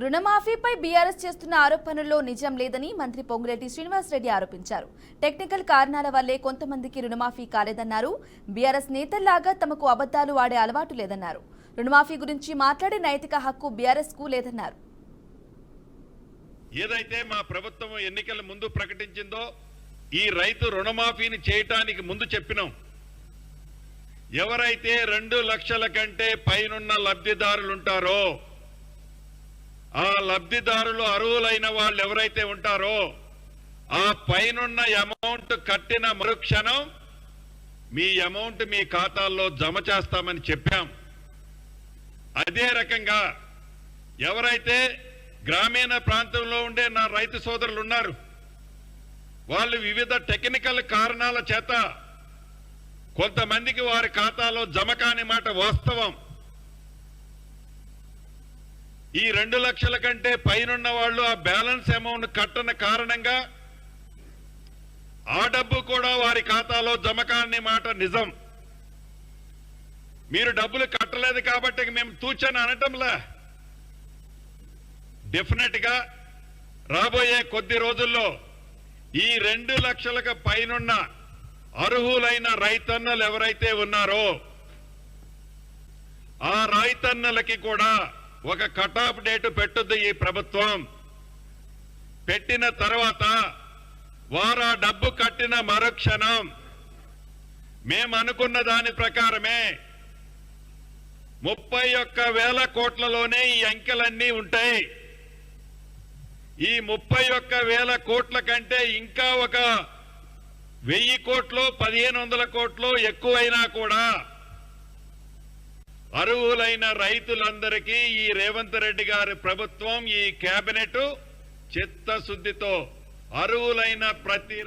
రుణమాఫీపై BRS చేస్తున్న ఆరోపణల్లో నిజం లేదని మంత్రి పొంగులేటి శ్రీనివాసరెడ్డి ఆరోపించారు. టెక్నికల్ కారణాల వల్లే కొంతమందికి రుణమాఫీ కాలేదన్నారు. బీఆర్ఎస్ నేతల్లాగా తమకు అబద్ధాలు ఆడే అలవాటు లేదన్నారు. రుణమాఫీ గురించి మాట్లాడే నైతిక హక్కు బీఆర్ఎస్కు లేదన్నారు. ఏదైతే మా ప్రభుత్వం ఎన్నికల ముందు ప్రకటించిందో ఈ రైతు రుణమాఫీని చేయటానికి ముందు చెప్పినాం. ఎవరైతే రెండు లక్షల కంటే పైనున్న లబ్ధిదారులుంటారో ఆ లబ్ధిదారులు అర్హులైన వాళ్ళు ఎవరైతే ఉంటారో ఆ పైనున్న అమౌంట్ కట్టిన మరుక్షణం మీ అమౌంట్ మీ ఖాతాల్లో జమ చేస్తామని చెప్పాం. అదే రకంగా ఎవరైతే గ్రామీణ ప్రాంతంలో ఉండే నా రైతు సోదరులు ఉన్నారు వాళ్ళు వివిధ టెక్నికల్ కారణాల చేత కొంతమందికి వారి ఖాతాలో జమ కాని మాట వాస్తవం. ఈ రెండు లక్షల కంటే పైనున్న వాళ్ళు ఆ బ్యాలెన్స్ అమౌంట్ కట్టని కారణంగా ఆ డబ్బు కూడా వారి ఖాతాలో జమ కాని మాట నిజం. మీరు డబ్బులు కట్టలేదు కాబట్టి మేము తూచని అనటంలా. డెఫినెట్గా రాబోయే కొద్ది రోజుల్లో ఈ రెండు లక్షలకు పైనున్న అర్హులైన రైతన్నలు ఎవరైతే ఉన్నారో ఆ రైతన్నలకి కూడా ఒక కటాఫ్ డేట్ పెట్టుద్ది ఈ ప్రభుత్వం. పెట్టిన తర్వాత వారు ఆ డబ్బు కట్టిన మరుక్షణం. మేము అనుకున్న దాని ప్రకారమే ముప్పై ఒక్క వేల కోట్లలోనే ఈ అంకెలన్నీ ఉంటాయి. ఈ ముప్పై ఒక్క వేల కోట్ల కంటే ఇంకా ఒక వెయ్యి కోట్లు పదిహేను వందల కోట్లు ఎక్కువైనా కూడా అర్హులైన రైతులందరికీ ఈ రేవంత్ రెడ్డి గారి ప్రభుత్వం ఈ కేబినెట్ చిత్తశుద్ధితో అర్హులైన ప్రతి